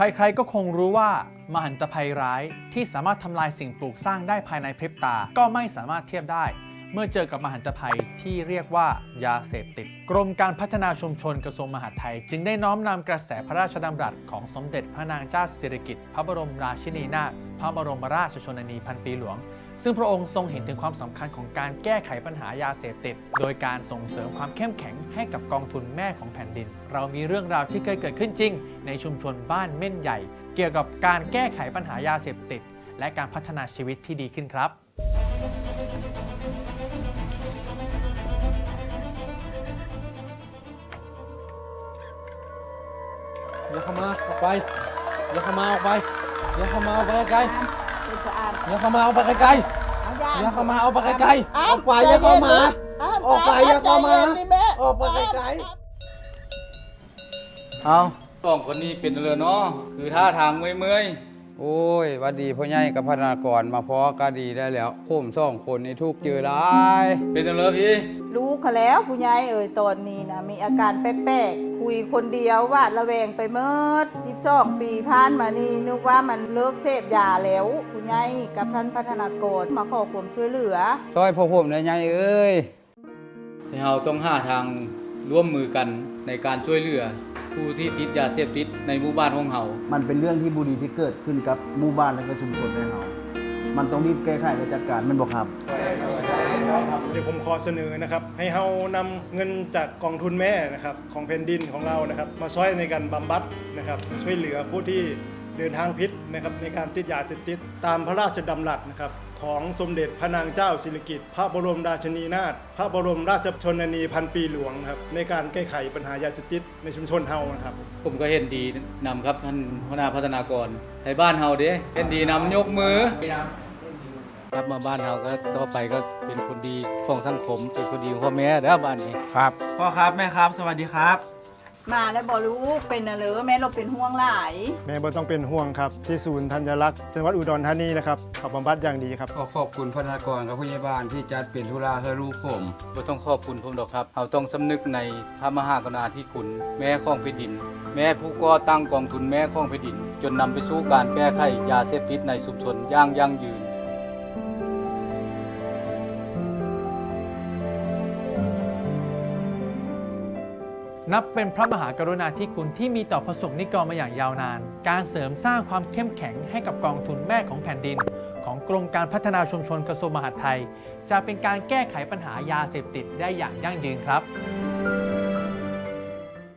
ใครๆก็คงรู้ว่ามหันตภัยร้ายที่สามารถทำลายสิ่งปลูกสร้างได้ภายในพริบตา ก็ไม่สามารถเทียบได้ เมื่อเจอกับมหันตภัยที่เรียกว่ายาเสพติด กรมการพัฒนาชุมชนกระทรวงมหาดไทย จึงได้น้อมนำกระแสพระราชดำรัสของสมเด็จพระนางเจ้าสิริกิติ์พระบรมราชินีนาถพระบรมราชชนนีพันปีหลวง ซึ่งพระองค์ทรงเห็นถึงความสำคัญของการแก้ไขปัญหายาเสพติด โดยการส่งเสริมความเข้มแข็งให้กับกองทุนแม่ของแผ่นดิน เรามีเรื่องราวที่เคยเกิดขึ้นจริง ในชุมชนบ้านเม่นใหญ่ เกี่ยวกับการแก้ไขปัญหายาเสพติด และการพัฒนาชีวิตที่ดีขึ้นครับ อย่าเข้ามาออกไปอย่าเข้ามาออกไปอย่าเข้ามาออกไปไกลเป็นสะอาดๆอย่าเข้ามาออกไปไกลเอาย่าๆอย่าเข้ามาออกไปไกลๆอ้ออกไปอย่าเข้ามาอ้ออกไปอย่าเข้ามาใจย็นดิแม่ออกไปไกล เอาสองคนนี้เป็นเลยเนาะคือท่าทางเมื่อย โอ้ยหวัดดีพ่อใหญ่กับพนักงานมาพอก็ดีได้แล้วผมสองคนนี่ทุกข์เจอได้ๆเป็นเลยพี่รู้เขาแล้วผู้ใหญ่เอ่ยตอนนี้นะมีอาการแปลกๆคุยคนเดียววาดระแวงไปเมิด12 ปีผ่านมานี่นึกว่ามันเลิกเสพยาแล้วผู้ใหญ่กับท่านพัฒนากรมาขอความช่วยเหลือซอยพ่อผมได้ใหญ่เอ้ยที่เราต้องหาทางร่วมมือกันในการช่วยเหลือ ผู้ที่ติดยาเสพติดในหมู่บ้านของเรามันเป็นเรื่องที่บุรีที่เกิดขึ้นกับหมู่บ้านและก็ชุมชนในเรามันต้องรีบแก้ไขและจัดการแมันบอกครับเดี๋ยวผมขอเสนอนะครับ ให้เฮานำเงินจากกองทุนแม่นะครับของแผ่นดินของเรานะครับ มาช่วยในการบำบัดนะครับ ช่วยเหลือผู้ที่ เดินทางพิษนะครับในการติดยาเสพติดตามพระราชดำรัสนะครับของสมเด็จพระนางเจ้าสิริกิติ์พระบรมราชินีนาถพระบรมราชชนนีพันปีหลวงครับในการแก้ไขปัญหายาเสพติดในชุมชนเฮานะครับ ผมก็เห็นดีนำครับท่านหัวหน้าพัฒนากรไทยบ้านเฮาเด้เห็นดีนำยกมือครับมาบ้านเราก็ต่อไปก็เป็นคนดีของสังคมเป็นคนดีของพ่อแม่แล้วบ้านนี้ครับพ่อครับแม่ครับ สวัสดีครับ มาแล้วบอรู้เป็นอะไรแม่เราเป็นห่วงหลาย แม่บ่ต้องเป็นห่วงครับ ที่ศูนย์ธัญรักษ์จังหวัดอุดรธานีนะครับเขาบำบัดอย่างดีครับ ขอขอบคุณพนักงานกับผู้ใหญ่บ้านที่จัดเป็นธุระให้ลูกผมบ่ต้องขอบคุณผมดอกครับเราต้องสำนึกในพระมหากรุณาธิคุณ แม่ของแผ่นดิน แม่ผู้ก่อตั้งกองทุนแม่ของแผ่นดิน จนนำไปสู่การแก้ไขยาเสพติดในชุมชนอย่างยั่งยืน นับเป็นพระมหากรุณาธิคุณที่มีต่อประสบนิกรมาอย่างยาวนาน การเสริมสร้างความเข้มแข็งให้กับกองทุนแม่ของแผ่นดิน ของกรมการพัฒนาชุมชนกระทรวงมหาดไทย จะเป็นการแก้ไขปัญหายาเสพติดได้อย่างยั่งยืนครับ